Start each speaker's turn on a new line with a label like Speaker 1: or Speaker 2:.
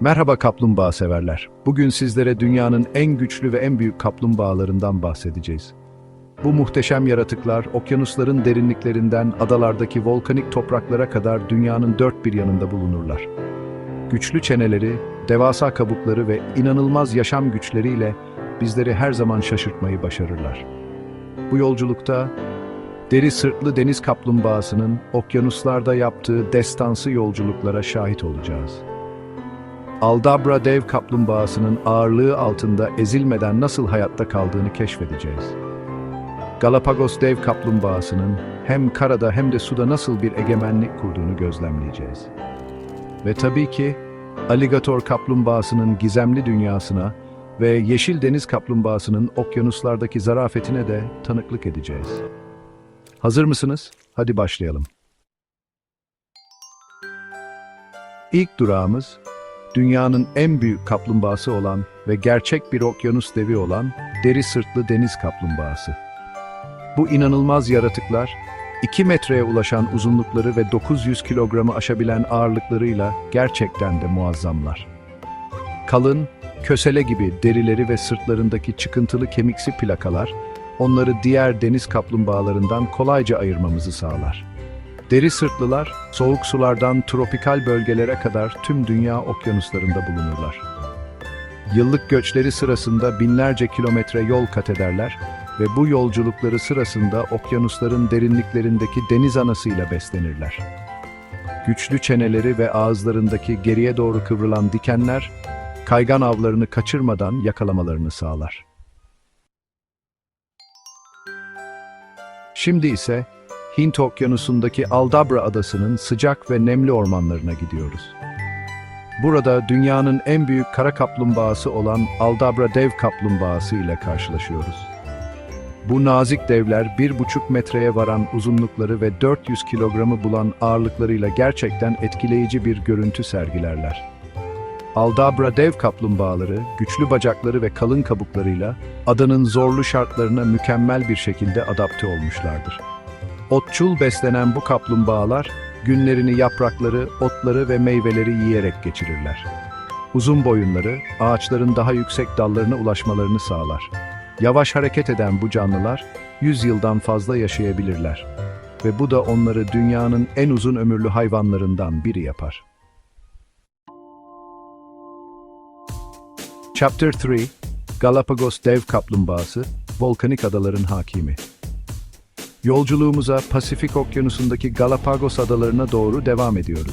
Speaker 1: Merhaba kaplumbağa severler. Bugün sizlere dünyanın en güçlü ve en büyük kaplumbağalarından bahsedeceğiz. Bu muhteşem yaratıklar okyanusların derinliklerinden adalardaki volkanik topraklara kadar dünyanın dört bir yanında bulunurlar. Güçlü çeneleri, devasa kabukları ve inanılmaz yaşam güçleriyle bizleri her zaman şaşırtmayı başarırlar. Bu yolculukta deri sırtlı deniz kaplumbağasının okyanuslarda yaptığı destansı yolculuklara şahit olacağız. Aldabra dev kaplumbağasının ağırlığı altında ezilmeden nasıl hayatta kaldığını keşfedeceğiz. Galapagos dev kaplumbağasının hem karada hem de suda nasıl bir egemenlik kurduğunu gözlemleyeceğiz. Ve tabii ki aligator kaplumbağasının gizemli dünyasına ve yeşil deniz kaplumbağasının okyanuslardaki zarafetine de tanıklık edeceğiz. Hazır mısınız? Hadi başlayalım. İlk durağımız dünyanın en büyük kaplumbağası olan ve gerçek bir okyanus devi olan deri sırtlı deniz kaplumbağası. Bu inanılmaz yaratıklar 2 metreye ulaşan uzunlukları ve 900 kilogramı aşabilen ağırlıklarıyla gerçekten de muazzamlar. Kalın, kösele gibi derileri ve sırtlarındaki çıkıntılı kemiksi plakalar onları diğer deniz kaplumbağalarından kolayca ayırmamızı sağlar. Deri sırtlılar, soğuk sulardan tropikal bölgelere kadar tüm dünya okyanuslarında bulunurlar. Yıllık göçleri sırasında binlerce kilometre yol kat ederler ve bu yolculukları sırasında okyanusların derinliklerindeki deniz anasıyla beslenirler. Güçlü çeneleri ve ağızlarındaki geriye doğru kıvrılan dikenler, kaygan avlarını kaçırmadan yakalamalarını sağlar. Şimdi ise Hint Okyanusu'ndaki Aldabra Adası'nın sıcak ve nemli ormanlarına gidiyoruz. Burada dünyanın en büyük kara kaplumbağası olan Aldabra dev kaplumbağası ile karşılaşıyoruz. Bu nazik devler bir buçuk metreye varan uzunlukları ve 400 kilogramı bulan ağırlıklarıyla gerçekten etkileyici bir görüntü sergilerler. Aldabra dev kaplumbağaları, güçlü bacakları ve kalın kabuklarıyla adanın zorlu şartlarına mükemmel bir şekilde adapte olmuşlardır. Otçul beslenen bu kaplumbağalar, günlerini yaprakları, otları ve meyveleri yiyerek geçirirler. Uzun boyunları, ağaçların daha yüksek dallarına ulaşmalarını sağlar. Yavaş hareket eden bu canlılar, 100 yıldan fazla yaşayabilirler. Ve bu da onları dünyanın en uzun ömürlü hayvanlarından biri yapar. Chapter 3 Galapagos dev kaplumbağası, volkanik adaların hakimi. Yolculuğumuza Pasifik Okyanusu'ndaki Galapagos adalarına doğru devam ediyoruz.